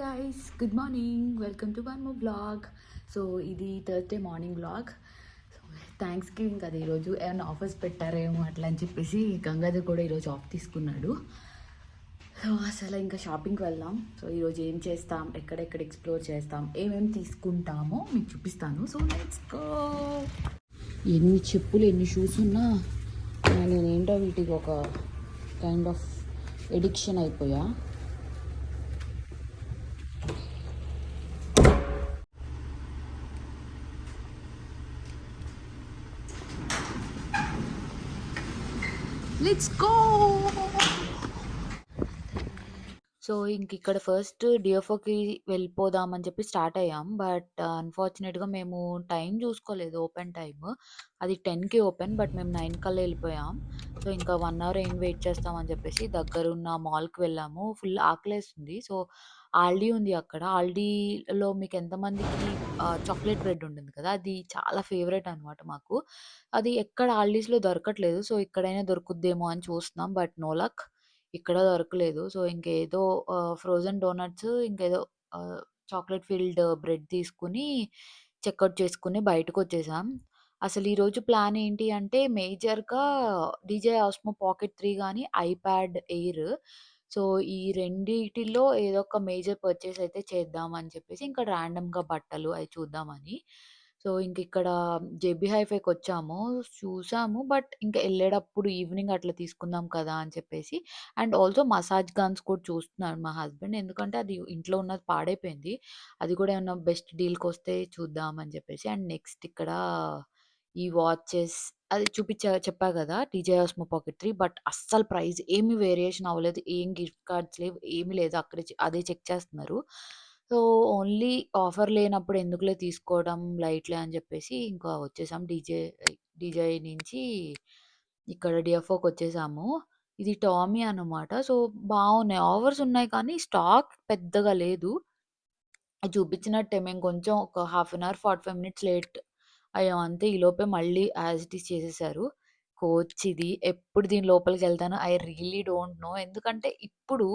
Guys good morning welcome to one more blog so ఇది Thursday morning blog so thanksgiving కదా ఈరోజు. ఏమైనా offers పెట్టారేమో అట్లా అని చెప్పేసి గంగాధర్ కూడా ఈరోజు ఆఫ్ తీసుకున్నాడు. సో అసలు ఇంకా షాపింగ్కి వెళ్దాం. సో ఈరోజు ఏం చేస్తాం? ఎక్కడెక్కడ ఎక్స్ప్లోర్ చేస్తాం? ఏమేమి తీసుకుంటామో మీకు చూపిస్తాను. సో లెట్స్ గో ఎన్ని చెప్పులు ఎన్ని షూస్ ఉన్నా నేనేంటో వీటికి ఒక కైండ్ ఆఫ్ ఎడిక్షన్ అయిపోయా. లెట్స్ గో సో ఇంక ఇక్కడ ఫస్ట్ డిఎఫ్ఓకి వెళ్ళిపోదాం అని చెప్పి స్టార్ట్ అయ్యాం. బట్ అన్ఫార్చునేట్గా uh, మేము టైం చూసుకోలేదు ఓపెన్ టైం అది టెన్కి ఓపెన్ బట్ మేము నైన్ కల్లా వెళ్ళిపోయాం. సో ఇంకా వన్ అవర్ ఏం వెయిట్ చేస్తామని చెప్పేసి దగ్గరున్న మాల్కి వెళ్ళాము. ఫుల్ ఆకలేస్తుంది. సో ఆల్డీ ఉంది అక్కడ. ఆల్డీలో మీకు ఎంతమందికి చాక్లెట్ బ్రెడ్ ఉంటుంది కదా అది చాలా ఫేవరెట్ అనమాట మాకు. అది ఎక్కడ ఆల్డీస్లో దొరకట్లేదు. సో ఇక్కడైనా దొరుకుద్దేమో అని చూస్తున్నాం. బట్ నో లక్ ఇక్కడ దొరకలేదు. సో ఇంకేదో ఫ్రోజన్ డోనట్స్ ఇంకేదో చాక్లెట్ ఫీల్డ్ బ్రెడ్ తీసుకుని చెక్అవుట్ చేసుకుని బయటకు వచ్చేసాం. అసలు ఈరోజు ప్లాన్ ఏంటి అంటే మేజర్గా డీజే ఆస్మో పాకెట్ త్రీ కానీ ఐప్యాడ్ ఎయిర్ సో ఈ రెండిటిలో ఏదో ఒక మేజర్ పర్చేస్ అయితే చేద్దాం అని చెప్పేసి ఇంకా ర్యాండమ్గా బట్టలు అవి చూద్దామని. సో ఇంక ఇక్కడ జేబీ హైఫైకి వచ్చాము చూసాము. బట్ ఇంకా వెళ్ళేటప్పుడు ఈవినింగ్ అట్లా తీసుకుందాం కదా అని చెప్పేసి అండ్ ఆల్సో మసాజ్ గన్స్ కూడా చూస్తున్నాడు మా హస్బెండ్. ఎందుకంటే అది ఇంట్లో ఉన్నది పాడైపోయింది. అది కూడా ఏమన్నా బెస్ట్ డీల్కి వస్తే చూద్దాం అని చెప్పేసి అండ్ నెక్స్ట్ ఇక్కడ ఈ వాచెస్ అది చూపించా చెప్పా కదా! DJI Osmo Pocket three but అస్సలు ప్రైస్ ఏమి వేరియేషన్ అవ్వలేదు. ఏం గిఫ్ట్ కార్డ్స్ లేవు ఏమీ లేదు. అక్కడే చె- అదే చెక్ చేస్తున్నారు. సో ఓన్లీ ఆఫర్ లేనప్పుడు ఎందుకులే తీసుకోవడం లైట్లే అని చెప్పేసి ఇంకా వచ్చేసాం డీజే డీజే నుంచి ఇక్కడ డిఎఫ్ఓకి వచ్చేసాము. ఇది టామీ అన్నమాట. సో బాగున్నాయి. ఆఫర్స్ ఉన్నాయి కానీ స్టాక్ పెద్దగా లేదు. అది చూపించినట్టే మేము కొంచెం ఒక half an hour forty five minutes late అయ్యో! అంతే ఈ లోపే మళ్ళీ యాజ్ ఇట్ ఈస్ చేసేసారు. కోచ్ ఇది ఎప్పుడు దీని లోపలికి వెళ్తాను ఐ రియలీ డోంట్ నో. ఎందుకంటే ఇప్పుడు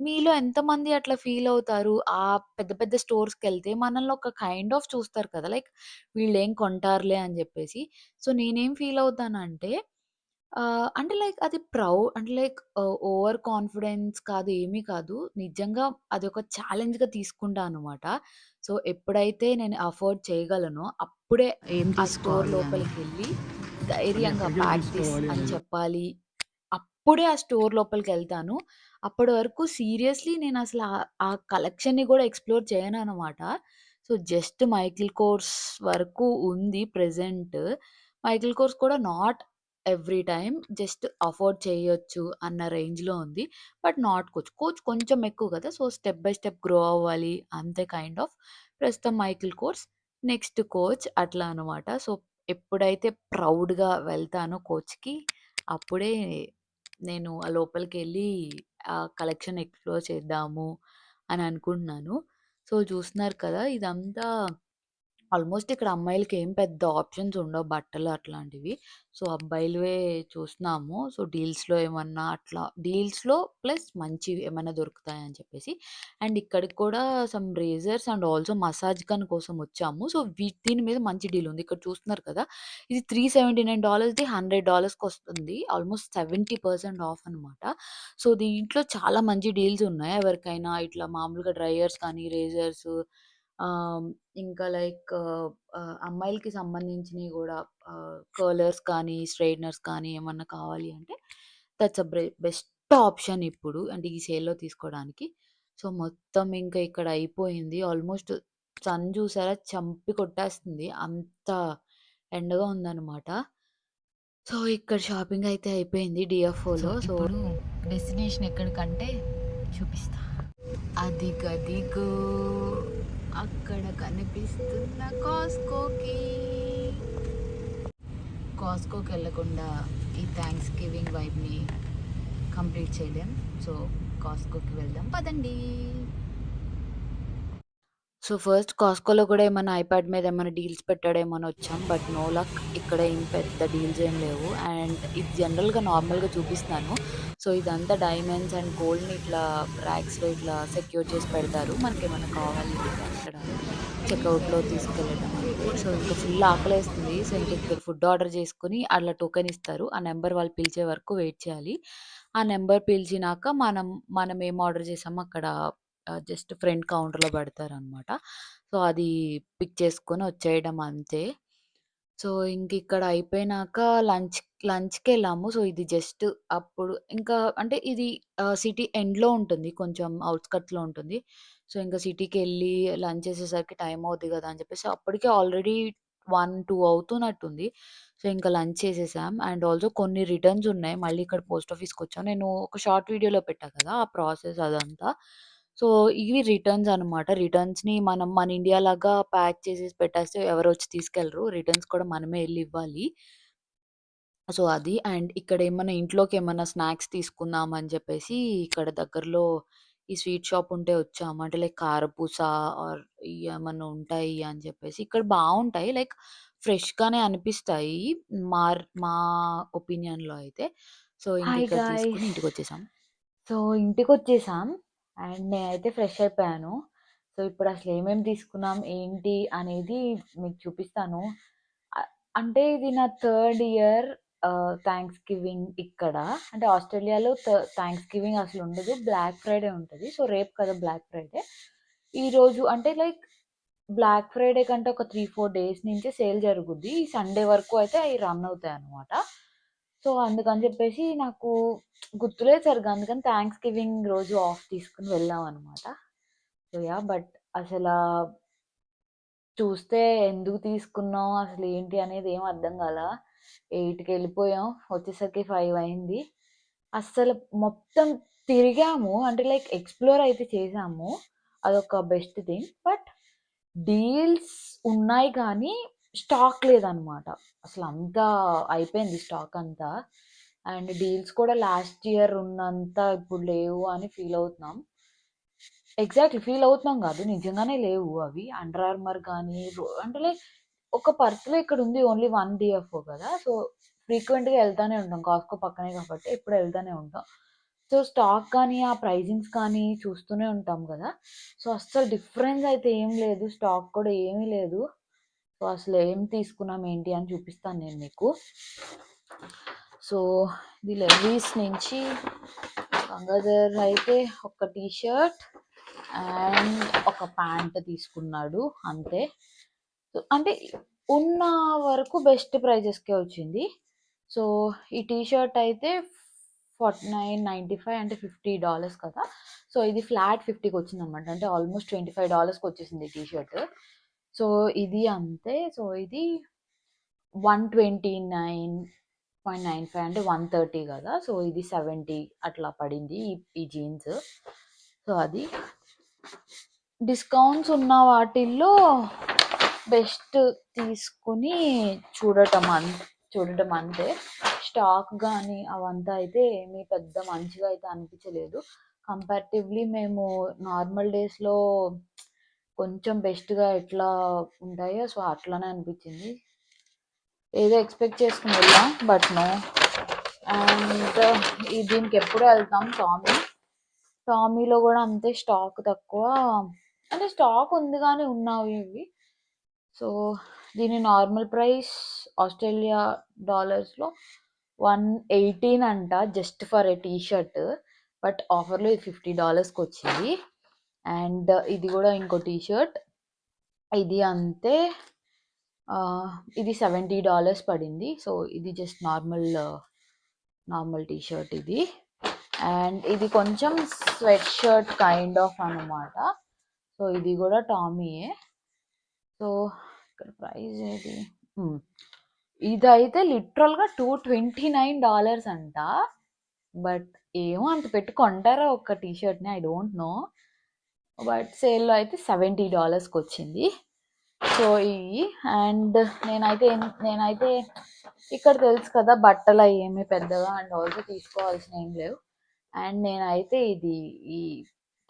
మీలో ఎంతమంది అట్లా ఫీల్ అవుతారు? ఆ పెద్ద పెద్ద స్టోర్స్కి వెళ్తే మనల్ని ఒక కైండ్ ఆఫ్ చూస్తారు కదా! లైక్ వీళ్ళు ఏం కొంటారులే అని చెప్పేసి. సో నేనేం ఫీల్ అవుతానంటే అంటే లైక్ అది ప్రౌ అంటే లైక్ ఓవర్ కాన్ఫిడెన్స్ కాదు, ఏమీ కాదు. నిజంగా అది ఒక ఛాలెంజ్‌గా తీసుకుంటా అనమాట. సో, ఎప్పుడైతే నేను అఫోర్డ్ చేయగలనో అప్పుడే ఏం ఆ స్టోర్ అని. లోపలికెళ్ళి ధైర్యంగా ప్రాక్టీస్ అని. చెప్పాలి. అప్పుడే ఆ స్టోర్ లోపలికెళ్తాను. అప్పటి వరకు సీరియస్‌లీ నేనసల ఆహ్, ఆ కలెక్షన్‌ని గూడా ఎక్స్‌ప్లోర్ చేయననమాట. సో, జస్ట్ మైకిల్ కోర్స్ వరకు ఉంది ప్రెజెంట్. మైకిల్ కోర్స్ కూడా not every time just afford చేయొచ్చు అన్న రేంజ్‌లో ఉంది. But not coach. కోచ్ కొంచెం ఎక్కువ కదా! So, step by step grow అవ్వాలి అంతే కైండ్ ఆఫ్. ప్రస్తుతం మైకిల్ కోర్స్, నెక్స్ట్ కోచ్ అట్లా అనమాట. సో, ఎప్పుడైతే ప్రౌడ్‌గా వెళ్తానో కోచ్‌కి అప్పుడే నేను ఆ లోపలికెళ్ళి ఆ కలెక్షన్ ఎక్స్‌ప్లోర్ చేద్దాము అని అనుకుంటున్నాను. సో, చూస్తున్నారు కదా! ఇదంతా ఆల్మోస్ట్ ఇక్కడ అమ్మాయిలకి ఏం పెద్ద ఆప్షన్స్ ఉండవు బట్టలు అట్లాంటివి. సో, అబ్బాయిలవే చూస్తున్నాము. సో, డీల్స్‌లో ఏమన్నా అట్లా డీల్స్‌లో ప్లస్ మంచివి ఏమైనా దొరుకుతాయని చెప్పేసి. అండ్ ఇక్కడికి కూడా some razors and also massage gun కోసం వచ్చాము. సో, వీ దీని మీద మంచి డీల్ ఉంది. ఇక్కడ చూస్తున్నారు కదా! ఇది $379ది $100కి వస్తుంది. ఆల్మోస్ట్ 70% ఆఫ్ అనమాట. సో, దీంట్లో చాలా మంచి డీల్స్ ఉన్నాయి. ఎవరికైనా ఇట్లా మామూలుగా డ్రైయర్స్ కానీ, రేజర్స్ ఇంకా లైక్ అమ్మాయిలకి సంబంధించినయి గూడా ఆహ్, కర్లర్స్ కానీ, స్ట్రెయిటనర్స్ కానీ ఏమన్నా కావాలి అంటే దట్స్ అ బెస్ట్ ఆప్షన్ ఇప్పుడు. అంటే ఈ సేల్‌లో తీసుకోవడానికి. సో, మొత్తం ఇంకా ఇక్కడ అయిపోయింది. ఆల్మోస్ట్ సన్ చూసారా చంపి కొట్టేస్తుంది. అంత ఎండగా ఉందనమాట. సో, ఇక్కడ షాపింగ్ అయితే అయిపోయింది డిఎఫ్ఓలో. సో డెస్టినేషన్ ఎక్కడికంటే చూపిస్తా. అదిగదిగో అక్కడ కనిపిస్తున్న కాస్కోకి. కాస్కోకి వెళ్ళకుండా ఈ థ్యాంక్స్ గివింగ్ వైబ్ని కంప్లీట్ చేయలేం. సో కాస్కోకి వెళ్దాం. పదండి. సో, ఫస్ట్ కాస్కోలో కూడా ఏమైనా ఐప్యాడ్ మీద ఏమైనా డీల్స్ పెట్టాడేమో అని వచ్చాం. But no luck. ఇక్కడ ఏం పెద్ద డీల్స్ ఏం లేవు. అండ్ ఇది జనరల్‌గా నార్మల్‌గా చూపిస్తున్నాను. సో, ఇదంతా డైమండ్స్ అండ్ గోల్డ్‌ని ఇట్లా ర్యాక్స్‌లో ఇట్లా సెక్యూర్ చేసి పెడతారు. మనకి ఏమైనా కావాలి అక్కడ చెక్అవుట్లో తీసుకెళ్ళడం సో, ఇంకా ఫుల్ ఆకలేస్తుంది. సో, ఇంక ఇక్కడ ఫుడ్ ఆర్డర్ చేసుకుని అట్లా టోకెన్ ఇస్తారు. ఆ నెంబర్ వాళ్ళు పిలిచే వరకు వెయిట్ చేయాలి. ఆ నెంబర్ పిలిచినాక మనం మనం ఏం ఆర్డర్ చేసామో అక్కడ జస్ట్ ఫ్రంట్ కౌంటర్‌లో పెడతారనమాట. సో, అది పిక్ చేసుకొని వచ్చేయడం అంతే. సో, ఇంక ఇక్కడ అయిపోయినాక లంచ్ లంచ్కి వెళ్ళాము సో, ఇది జస్ట్ అప్పుడు ఇంకా అంటే ఇది సిటీ ఎండ్‌లో ఉంటుంది. కొంచెం అవుట్స్కట్లో ఉంటుంది. సో, ఇంకా సిటీకి వెళ్ళి లంచ్ చేసేసరికి టైం అవుతుంది కదా అని చెప్పేసి అప్పటికే ఆల్రెడీ 1, 2 అవుతున్నట్టుంది. సో, ఇంకా లంచ్ చేసేసాం. అండ్ ఆల్సో కొన్ని రిటర్న్స్ ఉన్నాయి. మళ్ళీ ఇక్కడ పోస్ట్ ఆఫీస్కి వచ్చాం నేను ఒక షార్ట్ వీడియోలో పెట్టా కదా! ఆ ప్రాసెస్ అదంతా. సో, ఇవి రిటర్న్స్ అనమాట. రిటర్న్స్‌ని మనం మన ఇండియా లాగా ప్యాక్ చేసేసి పెట్టేస్తే ఎవరొచ్చి తీసుకెళ్ళరు. రిటర్న్స్ కూడా మనమే ఎళ్ళి ఇవ్వాలి. సో, అది. అండ్ ఇక్కడేమన్నా ఇంట్లోకేమన్నా స్నాక్స్ తీసుకుందాం అని చెప్పేసి ఇక్కడ దగ్గరలో ఈ స్వీట్ షాప్ ఉంటే వచ్చాము. అంటే లైక్ కారపూస ఆర్ ఏమన్నా ఉంటాయి అని చెప్పేసి. ఇక్కడ బావుంటాయి. లైక్ ఫ్రెష్‌గానే అనిపిస్తాయి. మార్ మా ఒపీనియన్‌లో అయితే. సో, ఇంక హాయ్ ఇక్కడ తీసుకొని గాయ్స్. ఇంటికొచ్చేసాం. సో, ఇంటికొచ్చేసాం. అండ్ నేనైతే ఫ్రెష్ అయిపోయాను. సో, ఇప్పుడు అసలు ఏమేమి తీసుకున్నాం, ఏంటి అనేది మీకు చూపిస్తాను. అంటే ఇది నా థర్డ్ ఇయర్ థ్యాంక్స్ గివింగ్ ఇక్కడ. అంటే ఆస్ట్రేలియాలో థ గివింగ్ అసలు ఉండదు. బ్లాక్ ఫ్రైడే ఉంటుంది సో, రేపు కదా బ్లాక్ ఫ్రైడే. ఈరోజు అంటే లైక్ బ్లాక్ ఫ్రైడే కంటే ఒక 3, 4 డేస్ నుంచే సేల్ జరుగుద్ది. ఈ సండే వరకు అయితే అవి రన్ అవుతాయి అనమాట సో, అందుకని చెప్పేసి నాకు గుర్తులేదు సరిగ్గా. అందుకని థ్యాంక్స్ గివింగ్ రోజు ఆఫ్ తీసుకుని వెళ్ళాం అనమాట సో, యా బట్ అసలా చూస్తే ఎందుకు తీసుకున్నాం, అసలు ఏంటి అనేది ఏం అర్థం కదా ఎయిట్కి వెళ్ళిపోయాం వచ్చేసరికి ఫైవ్ అయింది. అస్సలు మొత్తం తిరిగాము. అంటే లైక్ ఎక్స్‌ప్లోర్ అయితే చేసాము. అదొక బెస్ట్ థింగ్. బట్ డీల్స్ ఉన్నాయి కానీ స్టాక్ లేదన్నమాట. అంతా అయిపోయింది స్టాక్ అంతా. అండ్ డీల్స్ కూడా లాస్ట్ ఇయర్ ఉన్నంత ఇప్పుడు లేవు అని ఫీల్ అవుతున్నాం. ఎగ్జాక్ట్‌లీ ఫీల్ అవుతున్నాం కాదు. నిజంగానే లేవు అవి. అండర్ ఆర్మర్ కానీ రో అంటే లైక్ ఒక పర్త్‌లో ఇక్కడ ఉంది ఓన్లీ వన్ డిఎఫ్ఓ కదా! సో, ఫ్రీక్వెంట్‌గా వెళ్తానే ఉంటాం. కాస్కో పక్కనే కాబట్టి ఎప్పుడు వెళ్తానే ఉంటాం. సో, స్టాక్ కానీ, ఆ ప్రైజింగ్స్ కానీ చూస్తూనే ఉంటాం కదా! సో, అస్సలు డిఫరెన్స్ అయితే ఏం లేదు. స్టాక్ కూడా ఏమీ లేదు. సో, అసలు ఏం తీసుకున్నాం ఏంటి అని చూపిస్తాను నేను మీకు. సో, ఇది లెవీస్ నుంచి గంగాధర్ అయితే ఒక టీ షర్ట్ అండ్ ఒక ప్యాంట్ తీసుకున్నాడు అంతే. సో, అంటే ఉన్న వరకు బెస్ట్ ప్రైజెస్‌కే వచ్చింది. సో, ఈ టీ షర్ట్ అయితే 49.95 అంటే $50 కదా! సో, ఇది ఫ్లాట్ ఫిఫ్టీకి వచ్చింది అనమాట అంటే ఆల్మోస్ట్ $25కి వచ్చేసింది ఈ టీ షర్ట్. సో, ఇది అంతే. సో, ఇది 129.95 అంటే 130 కదా! సో, ఇది 70 అట్లా పడింది ఈ ఈ జీన్స్. సో, అది. డిస్కౌంట్స్ ఉన్న వాటిల్లో బెస్ట్ తీసుకొని చూడటం అన్ చూడటం అంతే. స్టాక్ కానీ అవంతా అయితే ఏమీ పెద్ద మంచిగా అయితే అనిపించలేదు. కంపారిటివ్‌లీ మేము నార్మల్ డేస్‌లో కొంచెం బెస్ట్‌గా ఎట్లా ఉంటాయో సో, అట్లానే అనిపించింది. ఏదో ఎక్స్‌పెక్ట్ చేసుకుని వెళ్ళాం. But no. అండ్ ఈ దీనికి ఎప్పుడు వెళ్తాం టామీ. టామీలో కూడా అంతే స్టాక్ తక్కువ. అంటే స్టాక్ ఉంది కానీ ఉన్నావి ఇవి. సో, దీని నార్మల్ ప్రైస్ ఆస్ట్రేలియా డాలర్స్‌లో 118 అంట just for a T shirt. But ఆఫర్‌లో ఇది $50కి వచ్చింది. అండ్ ఇది కూడా ఇంకో టీ షర్ట్. ఇది అంతే. ఇది $70 పడింది. సో, ఇది just normal normal T shirt ఇది. అండ్ ఇది కొంచెం స్వెట్ షర్ట్ కైండ్ ఆఫ్ అన్నమాట. సో, ఇది కూడా టామీయే. సో, ఇక్కడ ప్రైస్ ఏది? ఇదైతే లిటరల్‌గా $229 అంట. బట్ ఏమో అంత పెట్టి కొంటారా ఒక్క టీ షర్ట్‌ని? I don't know. బట్ సేల్‌లో అయితే $70కి వచ్చింది. సో, ఇవి అండ్ నేనైతే నేనైతే ఇక్కడ తెలుసు కదా! బట్టలు అవి ఏమి పెద్దగా అండ్ ఆల్సో తీసుకోవాల్సిన ఏం లేవు. అండ్ నేనైతే ఇది ఈ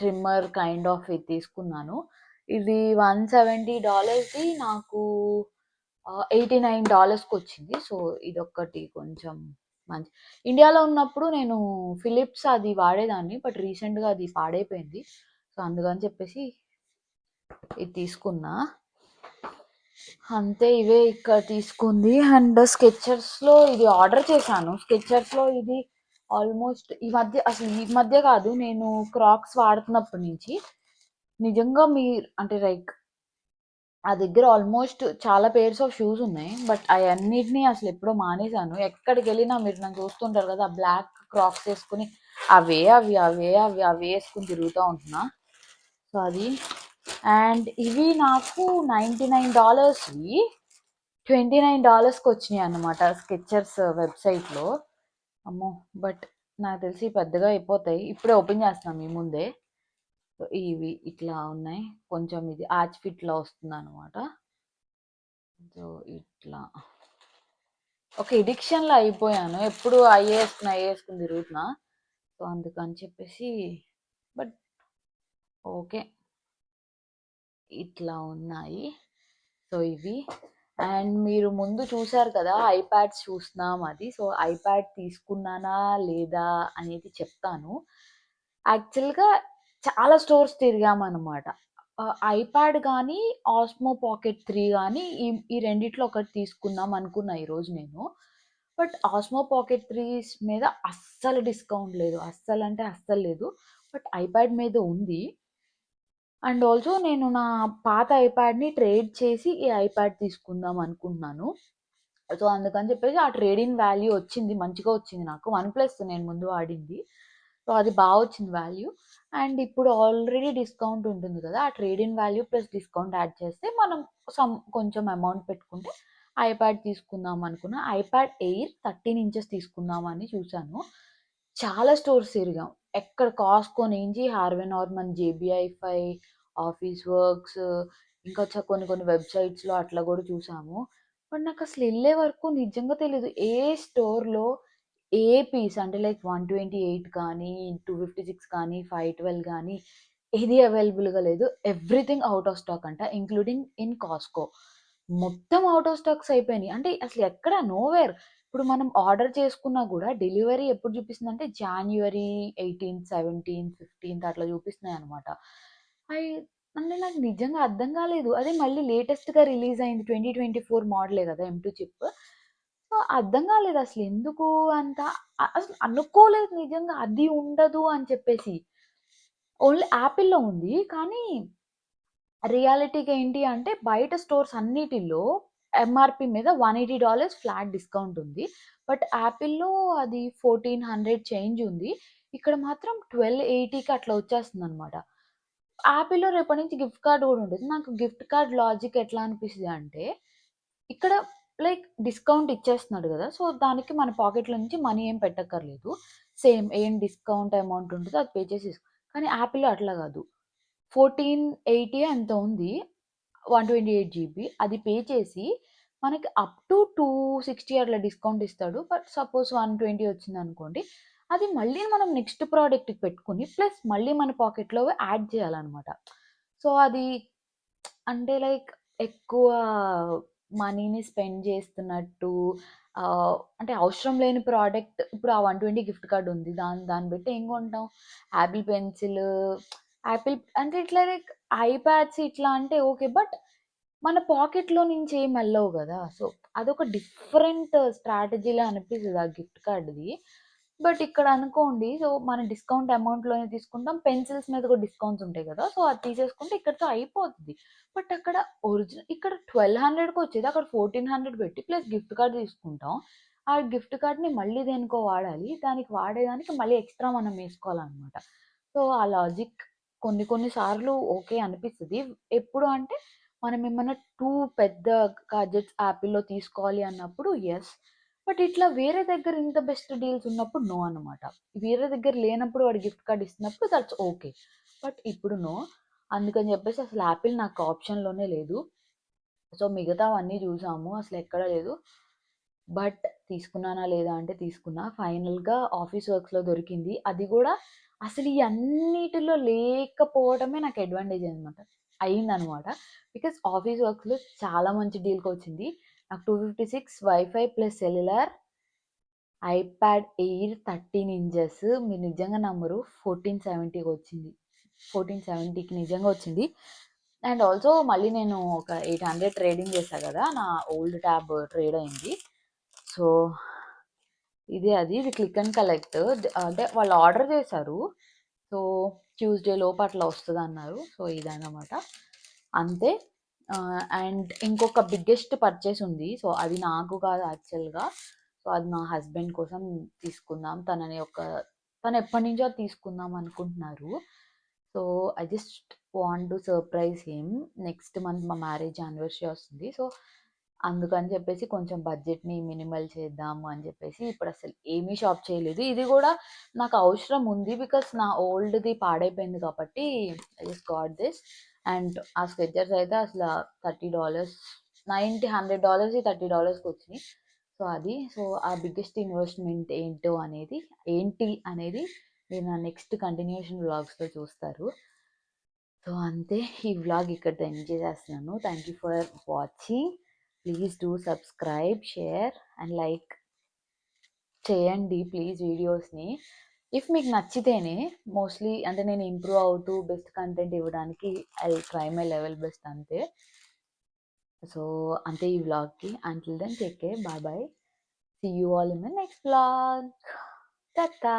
ట్రిమ్మర్ కైండ్ ఆఫ్ ఇది తీసుకున్నాను. ఇది $170ది నాకు ఎయిటీ నైన్ డాలర్స్కి వచ్చింది సో, ఇదొక్కటి కొంచెం మంచి ఇండియాలో ఉన్నప్పుడు నేను ఫిలిప్స్ అది వాడేదాన్ని. బట్ రీసెంట్‌గా అది పాడైపోయింది. సో, అందుకని చెప్పేసి ఇది తీసుకున్నా. అంతే ఇవే ఇక్కడ తీసుకుంది. అండ్ స్కెచర్స్‌లో ఇది ఆర్డర్ చేశాను. స్కెచర్స్‌లో ఇది ఆల్మోస్ట్ ఈ మధ్య అసలు ఈ మధ్య కాదు. నేను క్రాక్స్ వాడుతున్నప్పటి నుంచి నిజంగా మీరు అంటే లైక్ ఆ దగ్గర ఆల్మోస్ట్ చాలా పేర్స్ ఆఫ్ షూస్ ఉన్నాయి. బట్ అవన్నిటిని అసలు ఎప్పుడో మానేశాను. ఎక్కడికెళ్ళినా మీరు నన్ను చూస్తుంటారు కదా! బ్లాక్ క్రాక్స్ వేసుకుని అవే, అవి, అవే, అవి, అవే వేసుకుని తిరుగుతూ ఉంటున్నా. సో, అది. అండ్ ఇవి నాకు $99వి $29కొచ్చినాయన్నమాట స్కెచర్స్ వెబ్‌సైట్‌లో. అమ్మో! బట్ నాకు తెలిసి పెద్దగా అయిపోతాయి. ఇప్పుడే ఓపెన్ చేస్తున్నాం మీ ముందే. సో, ఇవి ఇట్లా ఉన్నాయి. కొంచెం ఇది ఆర్చ్ ఫిట్‌లో వస్తుందన్నమాట. సో, ఇట్లా. ఒక ఎడిక్షన్‌లో అయిపోయాను. ఎప్పుడు అయ్యే ఏసుకొని, తిరుగుతున్నా. సో, అందుకని చెప్పేసి ఓకే. ఇట్లా ఉన్నాయి. సో, ఇవి. అండ్ మీరు ముందు చూసారు కదా! ఐప్యాడ్స్ చూస్తున్నాం అది. సో, ఐప్యాడ్ తీసుకున్నానా లేదా అనేది చెప్తాను. యాక్చువల్‌గా చాలా స్టోర్స్ తిరిగామన్నమాట. ఐప్యాడ్ కానీ ఆస్మో పాకెట్ త్రీ కానీ ఈ ఈ రెండిట్లో ఒకటి తీసుకుందాం అనుకున్నా ఈరోజు నేను. బట్ ఆస్మో పాకెట్ త్రీస్ మీద అస్సలు డిస్కౌంట్ లేదు. అస్సలు అంటే అస్సలు లేదు. బట్ ఐప్యాడ్ మీద ఉంది. అండ్ ఆల్సో నేను నా పాత ఐప్యాడ్‌ని ట్రేడ్ చేసి ఈ ఐప్యాడ్ తీసుకుందాం అనుకుంటున్నాను. సో, అందుకని చెప్పేసి ఆ ట్రేడ్ ఇన్ వాల్యూ వచ్చింది. మంచిగా వచ్చింది నాకు. వన్ ప్లస్ నేను ముందు వాడింది. సో, అది బాగా వచ్చింది వాల్యూ. అండ్ ఇప్పుడు ఆల్రెడీ డిస్కౌంట్ ఉంటుంది కదా! ఆ trade in value plus discount add చేస్తే మనం సమ్ కొంచెం అమౌంట్ పెట్టుకుంటే ఐప్యాడ్ తీసుకుందాం అనుకున్నా. ఐప్యాడ్ ఎయిర్ 13 ఇంచెస్ తీసుకుందామని చూసాను. చాలా స్టోర్స్ తిరిగాం. ఎక్కడ కాస్కో నుంచి Harvey Norman, JB Hi Fi, Officeworks ఇంకా కొన్ని కొన్ని వెబ్‌సైట్స్‌లో అట్లా కూడా చూసాము. బట్ అసలు వెళ్ళే వరకు నిజంగా తెలీదు. ఏ స్టోర్‌లో ఏ పీస్ అంటే లైక్ 128 కానీ, 256 కానీ, ఫైవ్ ట్వెల్వ్ కానీ ఏది అవైలబుల్‌గా లేదు. ఎవ్రీథింగ్ అవుట్ ఆఫ్ స్టాక్ అంట. ఇంక్లూడింగ్ ఇన్ కాస్కో మొత్తం అవుట్ ఆఫ్ స్టాక్స్ అయిపోయినాయి. అంటే అసలు ఎక్కడ నోవేర్. ఇప్పుడు మనం ఆర్డర్ చేసుకున్నా కూడా డెలివరీ ఎప్పుడు చూపిస్తుంది అంటే జాన్యువరి 18థ్, 17థ్, 15థ్ అట్లా చూపిస్తున్నాయి అనమాట అవి అంటే నాకు నిజంగా అర్థం కాలేదు. అదే మళ్ళీ లేటెస్ట్‌గా రిలీజ్ అయింది 2024 మోడలే కదా! ఎం టూ చిప్. సో, అర్థం కాలేదు అసలు ఎందుకు అంత అసలు అనుకోలేదు నిజంగా అది ఉండదు అని చెప్పేసి. ఓన్లీ యాపిల్‌లో ఉంది. కానీ రియాలిటీగా ఏంటి అంటే బయట స్టోర్స్ అన్నిటిలో ఎంఆర్పి మీద $180 ఫ్లాట్ డిస్కౌంట్ ఉంది. బట్ యాపిల్‌లో అది 1400 చేంజ్ ఉంది. ఇక్కడ మాత్రం 1280కి అట్లా వచ్చేస్తుంది అనమాట యాపిల్‌లో రేపటి నుంచి గిఫ్ట్ కార్డ్ కూడా ఉంటుంది నాకు గిఫ్ట్ కార్డ్ లాజిక్ ఎట్లా అనిపిస్తుంది అంటే, ఇక్కడ లైక్ డిస్కౌంట్ ఇచ్చేస్తున్నాడు కదా! సో, దానికి మన పాకెట్‌లో నుంచి మనీ ఏం పెట్టక్కర్లేదు. సేమ్ ఏం డిస్కౌంట్ అమౌంట్ ఉంటుందో అది పే చేసి కానీ యాపిల్‌లో అట్లా కాదు. ఫోర్టీన్ ఎయిటీ అంత ఉంది. 128 జీబీ. అది పే చేసి మనకి అప్ టు 260 అట్లా డిస్కౌంట్ ఇస్తాడు. బట్ సపోజ్ వన్ ట్వంటీ వచ్చింది అనుకోండి అది మళ్ళీ మనం నెక్స్ట్ ప్రోడక్ట్కి పెట్టుకొని ప్లస్ మళ్ళీ మన పాకెట్‌లో యాడ్ చేయాలన్నమాట. సో, అది అంటే లైక్ ఎక్కువ మనీని స్పెండ్ చేస్తున్నట్టు అంటే అవసరం లేని ప్రోడక్ట్ ఇప్పుడు ఆ 120 గిఫ్ట్ కార్డ్ ఉంది. దాన్ని దాన్ని బట్టి ఏం కొంటాం? యాపిల్ పెన్సిల్, యాపిల్ అంటే ఇట్లా లైక్ ఐప్యాడ్స్ ఇట్లా అంటే ఓకే. బట్ మన పాకెట్‌లో నుంచి ఏం వెళ్ళవు కదా సో, అదొక డిఫరెంట్ స్ట్రాటజీలా అనిపిస్తుంది ఆ గిఫ్ట్ కార్డ్‌ది. బట్ ఇక్కడ అనుకోండి సో, మన డిస్కౌంట్ అమౌంట్‌లోనే తీసుకుంటాం. పెన్సిల్స్ మీద కూడా డిస్కౌంట్స్ ఉంటాయి కదా! సో, అది తీసేసుకుంటే ఇక్కడతో అయిపోతుంది బట్ అక్కడ ఒరిజినల్ ఇక్కడ 1200కి వచ్చేది అక్కడ 1400 పెట్టి ప్లస్ గిఫ్ట్ కార్డ్ తీసుకుంటాం. ఆ గిఫ్ట్ కార్డ్‌ని మళ్ళీ దేనికో వాడాలి. దానికి వాడేదానికి మళ్ళీ ఎక్స్‌ట్రా మనం వేసుకోవాలన్నమాట. సో, ఆ లాజిక్ కొన్ని కొన్ని సార్లు ఓకే అనిపిస్తుంది ఎప్పుడు అంటే మనం ఏమన్నా టూ పెద్ద గాడ్జెట్స్ యాపిల్‌లో తీసుకోవాలి అన్నప్పుడు ఎస్ బట్ ఇట్లా వేరే దగ్గర ఇంత బెస్ట్ డీల్స్ ఉన్నప్పుడు నో అనమాట వేరే దగ్గర లేనప్పుడు వాడు గిఫ్ట్ కార్డ్ ఇస్తున్నప్పుడు దట్స్ ఓకే. బట్ ఇప్పుడు నో. అందుకని చెప్పేసి అసలు యాపిల్ నాకు ఆప్షన్‌లోనే లేదు. సో, మిగతావన్నీ చూసాము. అసలు ఎక్కడ లేదు. బట్ తీసుకున్నానా లేదా అంటే తీసుకున్నా. ఫైనల్‌గా ఆఫీస్ వర్క్స్‌లో దొరికింది. అది కూడా అసలు ఈ అన్నిటిలో లేకపోవడమే నాకు అడ్వాంటేజ్ అనమాట. అయిందనమాట. బికాస్ ఆఫీస్ వర్క్స్‌లో చాలా మంచి డీల్కి వచ్చింది నాకు 256 wifi plus cellular iPad Air 13 inches మీరు నిజంగా నమ్మరు 1470కి వచ్చింది. 1470కి నిజంగా వచ్చింది. అండ్ ఆల్సో మళ్ళీ నేను ఒక 800 ట్రేడింగ్ చేశాను కదా నా ఓల్డ్ ట్యాబ్ ట్రేడ్ అయింది. సో, ఇది అది. ఇది క్లిక్ అండ్ కలెక్ట్. అంటే వాళ్ళు ఆర్డర్ చేశారు. సో, ట్యూస్‌డే లోపు అట్లా వస్తదన్నారు. సో, ఇదన్నమాట అంతే. అండ్ ఇంకొక బిగ్గెస్ట్ పర్చేస్ ఉంది. సో, అది నాకు కాదు యాక్చువల్‌గా. సో, అది నా హస్బెండ్ కోసం తీసుకుందాం. తనని ఒక తను ఎప్పటినుంచో అది తీసుకుందాం అనుకుంటున్నారు. So, I just want to surprise him. Next month మా మ్యారేజ్ యానివర్సరీ వస్తుంది. సో, అందుకని చెప్పేసి కొంచెం బడ్జెట్‌ని మినిమల్ చేద్దాము అని చెప్పేసి ఇప్పుడు అసలు ఏమీ షాప్ చేయలేదు. ఇది కూడా నాకు అవసరం ఉంది. బికాస్ నా ఓల్డ్‌ది పాడైపోయింది కాబట్టి I just got this. And ఆ స్కెచర్స్ అయితే అసలు thirty dollars ninety hundred dollars thirty డాలర్స్కి వచ్చినాయి సో, అది. సో, ఆ బిగ్గెస్ట్ ఇన్వెస్ట్‌మెంట్ ఏంటో అనేది ఏంటి అనేది మీరు నా నెక్స్ట్ కంటిన్యూషన్ వ్లాగ్స్‌లో చూస్తారు. సో, అంతే. ఈ వ్లాగ్ ఇక్కడ ఎండ్ చేసేస్తున్నాను. Thank you for watching. Please do subscribe, share and like చేయండి ప్లీజ్ వీడియోస్‌ని. ఇఫ్ మీకు నచ్చితేనే మోస్ట్‌లీ అంటే నేను ఇంప్రూవ్ అవుతూ బెస్ట్ కంటెంట్ ఇవ్వడానికి I try my level best అంతే. సో, అంతే ఈ వ్లాగ్‌కి. Until then take care. Bye bye. See you all in the next vlog. Tata.